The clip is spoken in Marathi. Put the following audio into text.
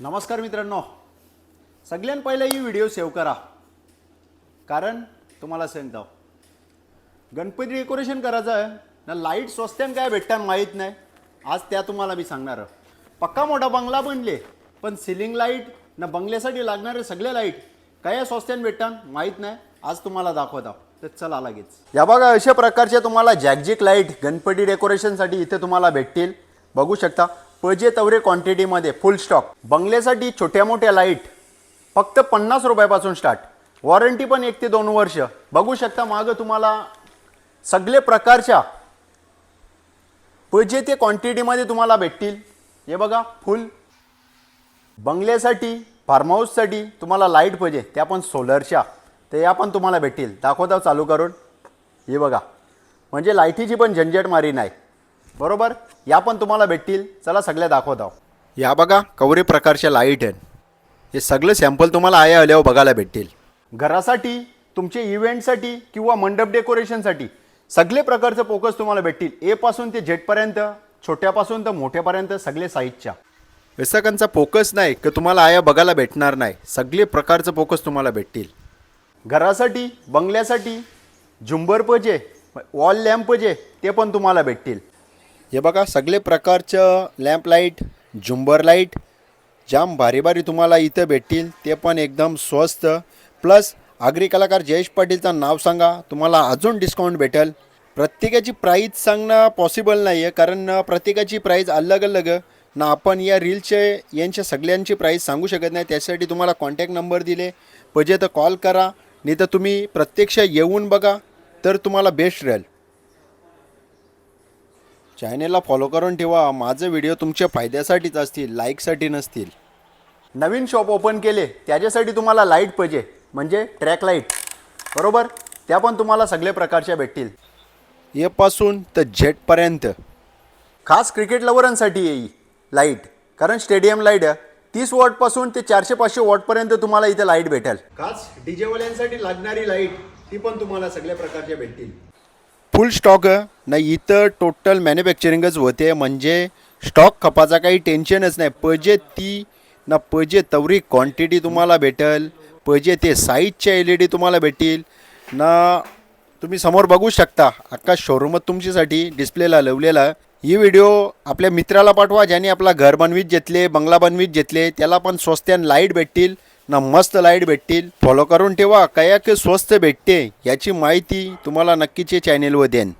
नमस्कार मित्रांनो. सगळ्यात पहिला ही व्हिडिओ सेव्ह करा. कारण तुम्हाला सांगतो. गणपती डेकोरेशन करायचं आहे ना लाइट स्वस्त्यान काय भेटतात माहीत नाही. आज त्या तुम्हाला मी सांगणार आहे. पक्का मोठा बंगला बनले पण सिलिंग लाइट ना बंगल्यासाठी लागणारे सगळे लाइट काय स्वस्त्यान भेटतात माहीत नाही. आज तुम्हाला दाखवत. तर चला लगेच. या बघा अशा प्रकारचे तुम्हाला जॅकजिक लाइट गणपती डेकोरेशनसाठी इथे तुम्हाला भेटतील. बघू शकता पजे तवरे क्वांटिटीमध्ये फुल स्टॉक बंगल्यासाठी छोट्या मोठ्या लाइट फक्त पन्नास रुपयापासून स्टार्ट वॉरंटी पण एक ते दोन वर्ष. बघू शकता मागं तुम्हाला सगळे प्रकारच्या पजे ते क्वांटिटीमध्ये तुम्हाला भेटतील. हे बघा फुल बंगल्यासाठी फार्म हाऊससाठी तुम्हाला लाइट पाहिजे त्या पण सोलरच्या ते या पण तुम्हाला भेटतील. दाखवता चालू करून. हे बघा. म्हणजे लाईटीची पण झंझट मारी नाही. बरोबर? या पण तुम्हाला भेटतील. चला सगळ्या दाखवत आहो या बघा कवरे प्रकारच्या लाइट आहेत. हे सगळं सॅम्पल तुम्हाला आया आल्यावर बघायला भेटतील. घरासाठी तुमचे इव्हेंटसाठी किंवा मंडप डेकोरेशनसाठी सगळे प्रकारचं फोकस तुम्हाला भेटतील. ए पासून ते जेटपर्यंत छोट्यापासून तर मोठ्यापर्यंत सगळे साईजच्या विसकांचा फोकस नाही की तुम्हाला आया बघायला भेटणार नाही. सगळे प्रकारचं फोकस तुम्हाला भेटतील. घरासाठी बंगल्यासाठी झुंबर पजे वॉल लॅम्प जे ते पण तुम्हाला भेटतील. हे बघा सगळे प्रकारचं लॅम्प लाइट झुंबर लाइट जाम भारी भारी तुम्हाला इथं भेटतील ते पण एकदम स्वस्त. प्लस आगरी कलाकार जयेश पाटीलचं नाव सांगा तुम्हाला अजून डिस्काउंट भेटेल. प्रत्येकाची प्राईज सांगणं पॉसिबल नाही आहे कारण प्रत्येकाची प्राईज अलग अलग ना आपण या रीलचे यांच्या सगळ्यांची प्राईज सांगू शकत नाही त्यासाठी तुम्हाला कॉन्टॅक्ट नंबर दिले. पाहिजे तर कॉल करा नाही तर तुम्ही प्रत्यक्ष येऊन बघा तर तुम्हाला बेस्ट राहील. चॅनेलला फॉलो करून ठेवा. माझे व्हिडिओ तुमच्या फायद्यासाठीच असतील लाईकसाठी नसतील. नवीन शॉप ओपन केले त्याच्यासाठी तुम्हाला लाइट पाहिजे म्हणजे ट्रॅक लाइट बरोबर? त्या पण तुम्हाला सगळे प्रकारच्या भेटतील. एपासून तर जेटपर्यंत खास क्रिकेट लवरांसाठी येई लाइट कारण स्टेडियम लाइट तीस वॉटपासून ते चारशे पाचशे वॉटपर्यंत तुम्हाला इथे लाइट भेटेल. खास डीजेवाल्यांसाठी लागणारी लाइट ती पण तुम्हाला सगळ्या प्रकारच्या भेटतील. फुल स्टॉक ना इथं टोटल मॅन्युफॅक्चरिंगच होते. म्हणजे स्टॉक खपाचा काही टेन्शनच नाही. पजे ती ना पजे तवरी क्वांटिटी तुम्हाला भेटेल. पजे ते साईजच्या एल ई डी तुम्हाला भेटतील. ना तुम्ही समोर बघू शकता. अख्खा शोरूमच तुमच्यासाठी डिस्प्लेला लावलेला. ही व्हिडिओ आपल्या मित्राला पाठवा ज्याने आपला घर बनवीत घेतले बंगला बनवीत घेतले. त्याला पण स्वस्त्यान लाइट भेटतील. ना मस्त लाइट भेटतील. फॉलो करून ठेवा. कया की स्वस्त भेटते याची माहिती तुम्हाला नक्कीचे चॅनेलवर देन